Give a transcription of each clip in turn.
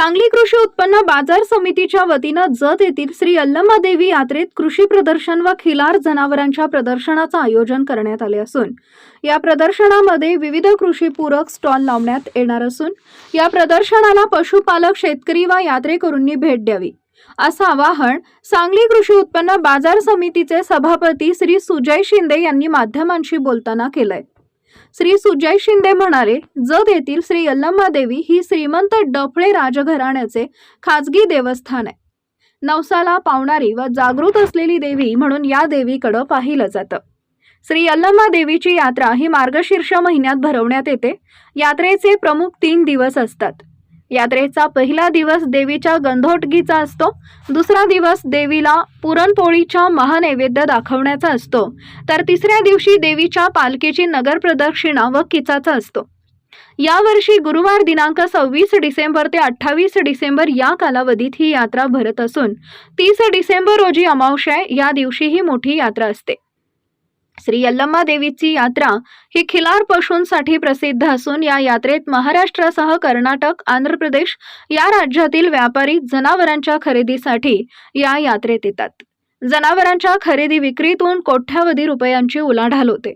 सांगली कृषी उत्पन्न बाजार समितीच्या वतीनं जत येथील श्री देवी यात्रेत कृषी प्रदर्शन व खिलार जनावरांच्या प्रदर्शनाचं आयोजन करण्यात आले असून या प्रदर्शनामध्ये विविध कृषी पूरक स्टॉल लावण्यात येणार असून या प्रदर्शनाला पशुपालक शेतकरी व यात्रेकरूंनी भेट द्यावी. असं आवाहन सांगली कृषी उत्पन्न बाजार समितीचे सभापती श्री सुजय शिंदे यांनी माध्यमांशी बोलताना केलंय. श्री सुजय शिंदे म्हणाले जत येथील श्री यल्लम्मा देवी ही श्रीमंत डफळे राजघराण्याचे खाजगी देवस्थान आहे. नवसाला पावणारी व जागृत असलेली देवी म्हणून या देवीकडं पाहिलं जातं. श्री यल्लम्मा देवीची यात्रा ही मार्गशीर्ष महिन्यात भरवण्यात येते. यात्रेचे प्रमुख तीन दिवस असतात. यात्रेचा पहिला दिवस देवीच्या गंधोटगीचा असतो. दुसरा दिवस देवीला पुरणपोळीच्या महानैवेद्य दाखवण्याचा असतो. तर तिसऱ्या दिवशी देवीच्या पालखीची नगर प्रदक्षिणा व किचाचा असतो. यावर्षी गुरुवार दिनांक सव्वीस डिसेंबर ते अठ्ठावीस डिसेंबर या कालावधीत ही यात्रा भरत असून तीस डिसेंबर रोजी अमावस्या या दिवशी ही मोठी यात्रा असते. श्री यल्लम्मा देवीची यात्रा ही खिलार पशूंसाठी प्रसिद्ध असून या यात्रेत महाराष्ट्रासह कर्नाटक आंध्र प्रदेश या राज्यातील व्यापारी जनावरांच्या खरेदीसाठी या यात्रेत येतात. जनावरांच्या खरेदी विक्रीतून कोट्यावधी रुपयांची उलाढाल होते.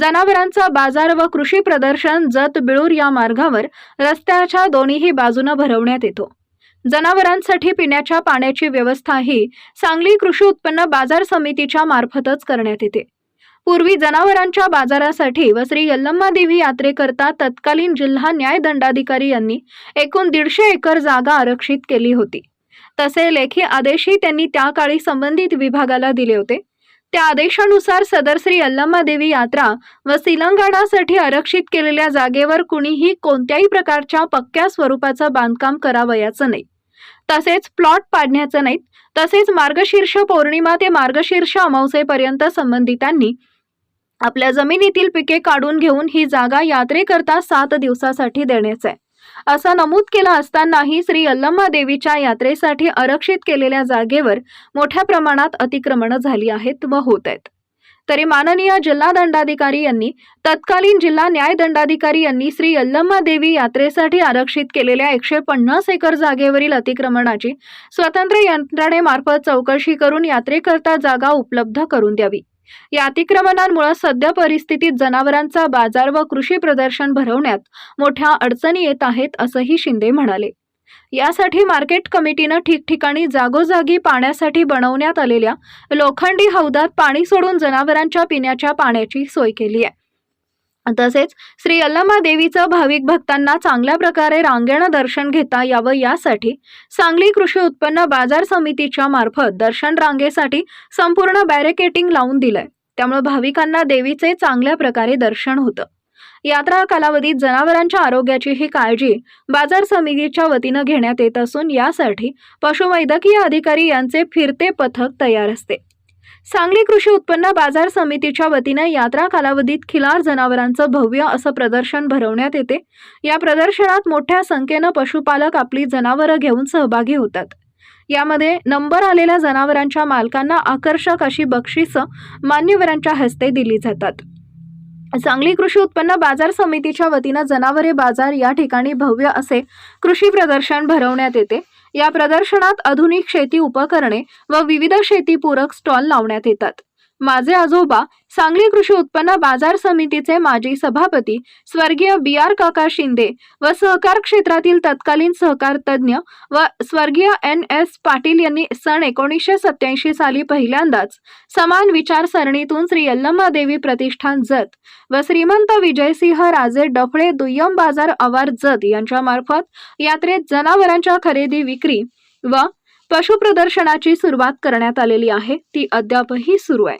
जनावरांचा बाजार व कृषी प्रदर्शन जत बिळूर या मार्गावर रस्त्याच्या दोन्हीही बाजूनं भरवण्यात येतो. जनावरांसाठी पिण्याच्या पाण्याची व्यवस्थाही सांगली कृषी उत्पन्न बाजार समितीच्या मार्फतच करण्यात येते. पूर्वी जनावरांच्या बाजारासाठी व श्री यल्लम्मा देवी यात्रेकरता तत्कालीन जिल्हा न्याय दंडाधिकारी यांनी एकूण दीडशे एकर जागा आरक्षित केली होती. तसे लेखी आदेशही त्यांनी त्या काळी संबंधित विभागाला दिले होते. त्या आदेशानुसार सदर श्री अल्लम्मा देवी यात्रा व सिलंगणासाठी आरक्षित केलेल्या जागेवर कुणीही कोणत्याही प्रकारच्या पक्क्या स्वरूपाचं बांधकाम करावयाचं नाही. तसेच प्लॉट पाडण्याचं नाहीत. तसेच मार्गशीर्ष पौर्णिमा ते मार्गशीर्ष अमावसेपर्यंत संबंधितांनी आपल्या जमिनीतील पिके काढून घेऊन ही जागा यात्रेकरता सात दिवसासाठी देण्याचे. आहे असं नमूद केलं असतानाही श्री यल्लम्मा देवीच्या यात्रेसाठी आरक्षित केलेल्या जागेवर मोठ्या प्रमाणात अतिक्रमणं झाली आहेत व होत आहेत. तरी माननीय जिल्हा दंडाधिकारी यांनी तत्कालीन जिल्हा न्याय दंडाधिकारी यांनी श्री यल्लम्मा देवी यात्रेसाठी आरक्षित केलेल्या एकशे पन्नास एकर जागेवरील अतिक्रमणाची स्वतंत्र यंत्रणेमार्फत चौकशी करून यात्रेकरता जागा उपलब्ध करून द्यावी. या अतिक्रमणांमुळे सध्या परिस्थितीत जनावरांचा बाजार व कृषी प्रदर्शन भरवण्यात मोठ्या अडचणी येत आहेत असंही शिंदे म्हणाले. यासाठी मार्केट कमिटीनं ठिकठिकाणी जागोजागी पाण्यासाठी बनवण्यात आलेल्या लोखंडी हौदात पाणी सोडून जनावरांच्या पिण्याच्या पाण्याची सोय केली आहे. तसेच श्री यल्लमा देवीचं भाविक भक्तांना चांगल्या प्रकारे रांगेणं दर्शन घेता यावं यासाठी सांगली कृषी उत्पन्न बाजार समितीच्या मार्फत दर्शन रांगेसाठी संपूर्ण बॅरिकेटिंग लावून दिलंय. त्यामुळे भाविकांना देवीचे चांगल्या प्रकारे दर्शन होतं. यात्रा कालावधीत जनावरांच्या आरोग्याचीही काळजी बाजार समितीच्या वतीनं घेण्यात येत असून यासाठी पशुवैद्यकीय अधिकारी यांचे फिरते पथक तयार असते. सांगली कृषी उत्पन्न बाजार समितीच्या वतीनं यात्रा कालावधीत खिलार जनावरांचं भव्य असं प्रदर्शन भरवण्यात येते. या प्रदर्शनात मोठ्या संख्येनं पशुपालक आपली जनावरं घेऊन सहभागी होतात. यामध्ये नंबर आलेल्या जनावरांच्या मालकांना आकर्षक अशी बक्षिसं मान्यवरांच्या हस्ते दिली जातात. सांगली कृषी उत्पन्न बाजार समितीच्या वतीनं जनावरे बाजार या ठिकाणी भव्य असे कृषी प्रदर्शन भरवण्यात येते. या प्रदर्शनात आधुनिक शेती उपकरणे व विविध शेतीपूरक स्टॉल लावण्यात येतात. माझे आजोबा सांगली कृषी उत्पन्न बाजार समितीचे माजी सभापती स्वर्गीय बी आर काका शिंदे व सहकार क्षेत्रातील तत्कालीन सहकार तज्ज्ञ व स्वर्गीय एन एस पाटील यांनी सन एकोणीसशे सत्याऐंशी साली पहिल्यांदाच समान विचारसरणीतून श्री यल्लम्मा देवी प्रतिष्ठान जत व श्रीमंत विजयसिंह राजे डफळे दुय्यम बाजार आवार जत यांच्या मार्फत यात्रेत जनावरांच्या खरेदी विक्री व पशुप्रदर्शनाची सुरुवात करण्यात आलेली आहे. ती अद्यापही सुरू आहे.